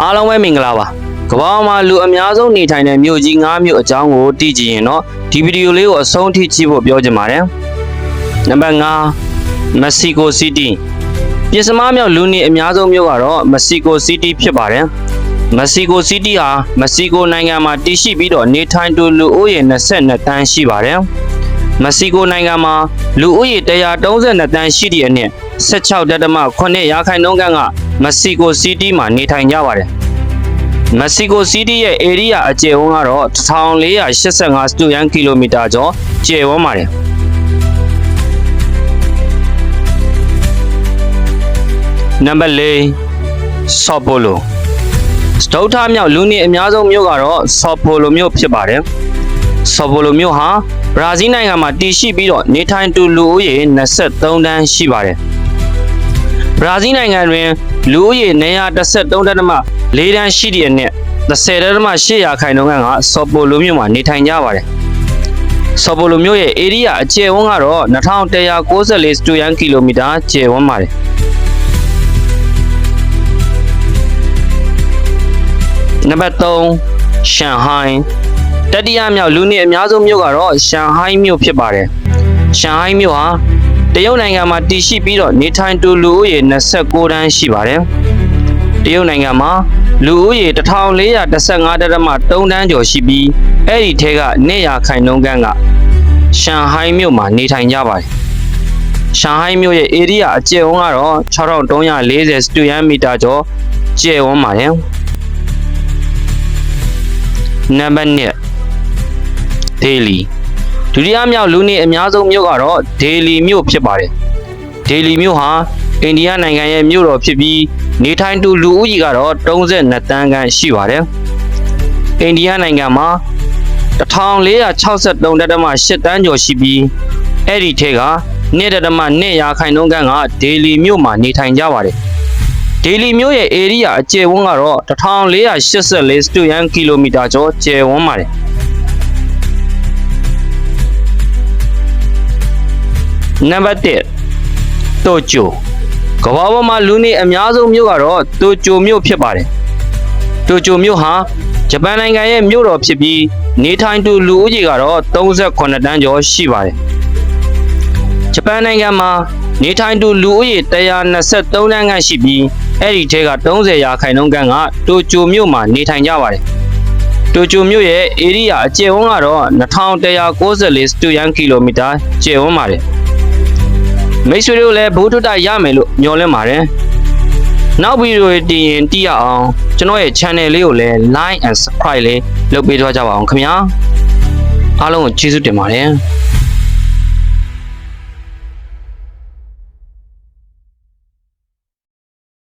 အားလုံးပဲမင်္ဂလာပါကမ္ဘာမှာလူအများဆုံးနေထိုင်တဲ့မြို့ကြီး၅မြို့အကြောင်းကိုသိကြည့်ရင်တော့ဒီဗီဒီယိုလေးကိုအဆုံးထိကြည့်ဖို့ပြောချင်ပါတယ်နံပါတ်5မက္ဆီကိုစီးတီးပြင်စမမြောက်လူနေအများဆုံးမြို့ကတော့မက္ဆီကိုစီးတီးဖြစ်ပါတယ်မက္ဆီကိုစီးတီးဟာမက္ဆီကိုနိုင်ငံမှာတည်ရှိပြီးတော့နေထိုင်သူလူဦးရေ22တန်းရှိပါတယ်မက္ဆီကိုနိုင်ငံမှာလူဦးရေ132တန်းရှိတဲ့အနက်16.8ရာခိုင်နှုန်းကက မက္ဆီကိုစီးတီးမှာနေထိုင်ကြပါတယ်မက္ဆီကိုစီးတီးရဲ့ area အကျယ်ဝန်းကတော့1485စတုရန်ကီလိုမီတာကျော်ကျယ်ဝန်းပါတယ်နံပါတ်၄ဆော့ပိုလိုစတုထမြောက်လူနေအများဆုံးမြို့ကတော့ဆော့ပိုလိုမြို့ဖြစ်ပါတယ်ဆော့ပိုလိုမြို့ဟာဘရာဇီးနိုင်ငံမှာတည်ရှိပြီးတော့နေထိုင်သူလူဦးရေ23တန်းရှိပါတယ်ဘရာဇီးနိုင်ငံတွင် လူဦးရေ913တန်းမှ4တန်းရှိတဲ့အနက်30တန်းမှ800ရာခိုင်နှုန်းကဆော့ပိုလိုမြို့မှာနေထိုင်ကြပါတယ်ဆော်ပိုလိုမြို့ရဲ့ area အကျယ်ဝန်းကတော့2194စတူရန်ကီလိုမီတာကျယ်ဝန်းပါတယ်နံပါတ်3ရှန်ဟိုင်းတတိယမြောက်လူနေအများဆုံးမြို့ကတော့ရှန်ဟိုင်းမြို့ဖြစ်ပါတယ်ရှန်ဟိုင်းမြို့ဟာ တရုတ်နိုင်ငံမှာတည်ရှိပြီးတော့နေထိုင်သူလူဦးရေ29တန်းရှိပါတယ်တရုတ်နိုင်ငံမှာလူဦးရေ1415တန်းမှ3တန်းကျော်ရှိပြီးအဲ့ဒီထဲကနေရခိုင်နှုန်းကန်းကရှန်ဟိုင်းမြို့မှာနေထိုင်ကြပါတယ်ရှန်ဟိုင်းမြို့ရဲ့ area အကျယ်ဝန်းကတော့6340စတူရန်မီတာကျော်ကျယ်ဝန်းပါတယ်နံပါတ်1ဒေလီ ဒုတိယမြောက်လူနေအများဆုံးမြို့ကတော့ဒေလီမြို့ဖြစ်ပါတယ်ဒေလီမြို့ဟာအိန္ဒိယနိုင်ငံရဲ့မြို့တော်ဖြစ်ပြီးနေထိုင်သူလူဦးရေကတော့32တန်းခန့်ရှိပါတယ်အိန္ဒိယနိုင်ငံမှာ1463တက်မှ8တန်းကျော်ရှိပြီးအဲ့ဒီထဲကနေ့တက်မှနေ့ရာခိုင်နှုန်းခန့်ကဒေလီမြို့မှာနေထိုင်ကြပါတယ်ဒေလီမြို့ရဲ့ area အကျယ်ဝန်းကတော့1484စတူရန်ကီလိုမီတာကျော်ကျယ်ဝန်းပါတယ် နံပါတ်1တိုကျိုကမ္ဘာပေါ်မှာလူနေအများဆုံးမြို့ကတော့တိုကျိုမြို့ဖြစ်ပါတယ်တိုကျိုမြို့ဟာဂျပန်နိုင်ငံရဲ့မြို့တော်ဖြစ်ပြီးနေထိုင်သူလူဦးရေကတော့38တန်းကျော်ရှိပါတယ်ဂျပန်နိုင်ငံမှာနေထိုင်သူလူဦးရေ123တန်းခန့်ရှိပြီးအဲ့ဒီထဲက30ရာခိုင်နှုန်းခန့်ကတိုကျိုမြို့မှာနေထိုင်ကြပါတယ်တိုကျိုမြို့ရဲ့ area အကျယ်ဝန်းကတော့2194စတူရန်ကီလိုမီတာကျယ်ဝန်းပါတယ် မိတ်ဆွေတို့လည်းဘုဒ္ဓတရမယ်လို့မျှော်လင့်ပါတယ်နောက်ဗီဒီယိုတင်ရင်တိရအောင်ကျွန်တော်ရဲ့ channel လေးကိုလည်း like and subscribe လေးလုပ်ပေးသွားကြပါအောင်ခင်ဗျာအားလုံးကိုကျေးဇူးတင်ပါတယ်